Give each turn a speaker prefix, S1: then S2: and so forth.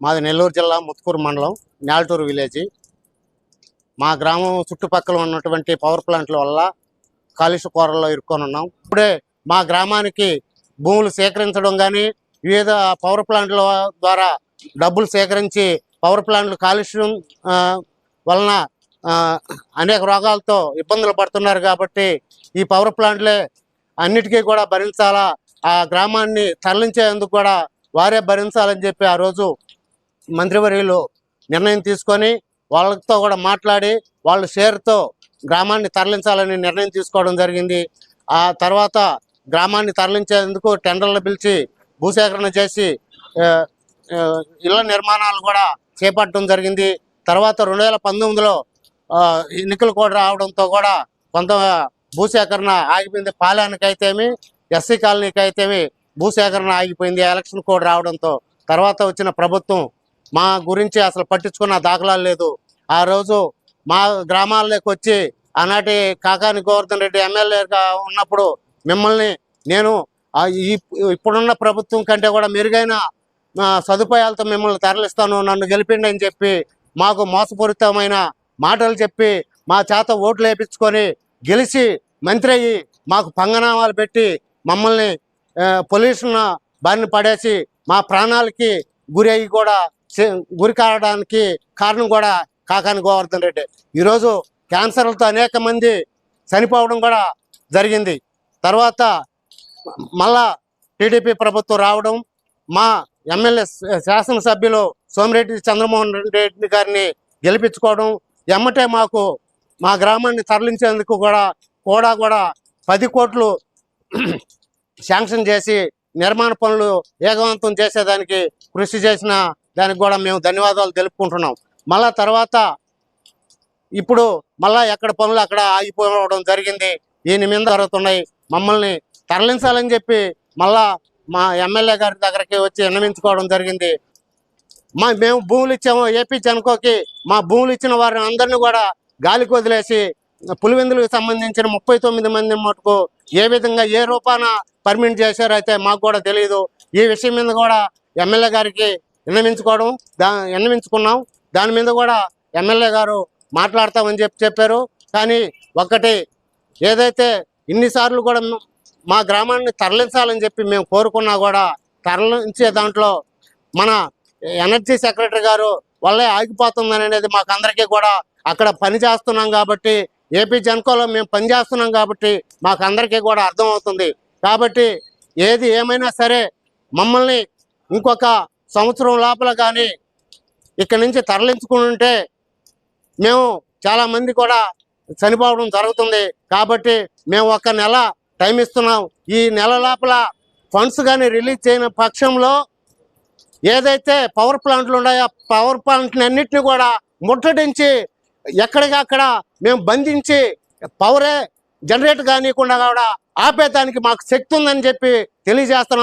S1: మాది నెల్లూరు జిల్లా ముత్తుకూరు మండలం నేల్టూరు విలేజ్. మా గ్రామం చుట్టుపక్కల ఉన్నటువంటి పవర్ ప్లాంట్ల వల్ల కాలుష్య కూరల్లో ఇరుక్కొని ఉన్నాం. ఇప్పుడే మా గ్రామానికి భూములు సేకరించడం కానీ వివిధ పవర్ ప్లాంట్ల ద్వారా డబ్బులు సేకరించి పవర్ ప్లాంట్లు కాలుష్యం వలన అనేక రోగాలతో ఇబ్బందులు పడుతున్నారు కాబట్టి ఈ పవర్ ప్లాంట్లే అన్నిటికీ కూడా భరించాలా ఆ గ్రామాన్ని తరలించేందుకు కూడా వారే భరించాలని చెప్పి ఆ రోజు మంత్రివర్యులు నిర్ణయం తీసుకొని వాళ్ళతో కూడా మాట్లాడి వాళ్ళ షేర్తో గ్రామాన్ని తరలించాలని నిర్ణయం తీసుకోవడం జరిగింది. ఆ తర్వాత గ్రామాన్ని తరలించేందుకు టెండర్లు పిలిచి భూసేకరణ చేసి ఇళ్ళ నిర్మాణాలు కూడా చేపట్టడం జరిగింది. తర్వాత రెండు వేల పంతొమ్మిదిలో ఎన్నికలు కూడా రావడంతో కూడా కొంత భూసేకరణ ఆగిపోయింది. పాలానికి ఎస్సీ కాలనీకి అయితేమి భూసేకరణ ఆగిపోయింది. ఎలక్షన్ కోడ్ రావడంతో తర్వాత వచ్చిన ప్రభుత్వం మా గురించి అసలు పట్టించుకున్న దాఖలాలు లేదు. ఆ రోజు మా గ్రామాల్లోకి వచ్చి ఆనాటి కాకాని గోవర్ధన్ రెడ్డి ఎమ్మెల్యేగా ఉన్నప్పుడు మిమ్మల్ని నేను ఇప్పుడున్న ప్రభుత్వం కంటే కూడా మెరుగైన సదుపాయాలతో మిమ్మల్ని తరలిస్తాను నన్ను గెలిపిండి అని చెప్పి మాకు మోసపూరితమైన మాటలు చెప్పి మా చేత ఓట్లు వేయించుకొని గెలిచి మంత్రి అయ్యి మాకు పంగనామాలు పెట్టి మమ్మల్ని పొల్యూషన్ బారిన పడేసి మా ప్రాణాలకి గురి అయ్యి కూడా గురి కావడానికి కారణం కూడా కాకాని గోవర్ధన్ రెడ్డి. ఈరోజు క్యాన్సర్లతో అనేక మంది చనిపోవడం కూడా జరిగింది. తర్వాత మళ్ళా టీడీపీ ప్రభుత్వం రావడం మా ఎమ్మెల్యే శాసనసభ్యులు సోమిరెడ్డి చంద్రమోహన్ రెడ్డి గారిని గెలిపించుకోవడం ఎమ్మటే మాకు మా గ్రామాన్ని తరలించేందుకు కూడా కూడా కూడా పది కోట్లు శాంక్షన్ చేసి నిర్మాణ పనులు వేగవంతం చేసేదానికి కృషి చేసిన దానికి కూడా మేము ధన్యవాదాలు తెలుపుకుంటున్నాం. మళ్ళా తర్వాత ఇప్పుడు మళ్ళా ఎక్కడ పనులు అక్కడ ఆగిపోవడం జరిగింది. దీని మీద జరుగుతున్నాయి. మమ్మల్ని తరలించాలని చెప్పి మళ్ళా మా ఎమ్మెల్యే గారి దగ్గరికి వచ్చి విన్నవించుకోవడం జరిగింది. మా మేము భూములు ఇచ్చాము. ఏపీ జనకోకి మా భూములు ఇచ్చిన వారిని అందరినీ కూడా గాలికి వదిలేసి పులివెందులకు సంబంధించిన ముప్పై తొమ్మిది మంది మటుకు ఏ విధంగా ఏ రూపాన పర్మిట్ చేశారైతే మాకు కూడా తెలియదు ఈ విషయం మీద కూడా ఎమ్మెల్యే గారికి విన్నవించుకోవడం దా విన్నవించుకున్నాం. దాని మీద కూడా ఎమ్మెల్యే గారు మాట్లాడతామని చెప్పి చెప్పారు. కానీ ఒక్కటి ఏదైతే ఇన్నిసార్లు కూడా మా గ్రామాన్ని తరలించాలని చెప్పి మేము కోరుకున్నా కూడా తరలించే దాంట్లో మన ఎనర్జీ సెక్రటరీ గారు వల్లే ఆగిపోతుందని అనేది మాకు అందరికీ కూడా అక్కడ పని చేస్తున్నాం కాబట్టి ఏపీ జన్కోలో మేము పని చేస్తున్నాం కాబట్టి మాకు అందరికీ కూడా అర్థమవుతుంది. కాబట్టి ఏది ఏమైనా సరే మమ్మల్ని ఇంకొక సంవత్సరం లోపల కానీ ఇక్కడి నుంచి తరలించుకుని ఉంటే మేము చాలా మంది కూడా చనిపోవడం జరుగుతుంది. కాబట్టి మేము ఒక నెల టైం ఇస్తున్నాం. ఈ నెల లోపల ఫండ్స్ కానీ రిలీజ్ చేయని పక్షంలో ఏదైతే పవర్ ప్లాంట్లు ఉన్నాయో పవర్ ప్లాంట్ని అన్నింటినీ కూడా ముట్టడించి ఎక్కడికక్కడ మేము బంధించి పవరే జనరేట్ కానీయకుండా కూడా ఆపేదానికి మాకు శక్తి ఉందని చెప్పి తెలియజేస్తున్నాం.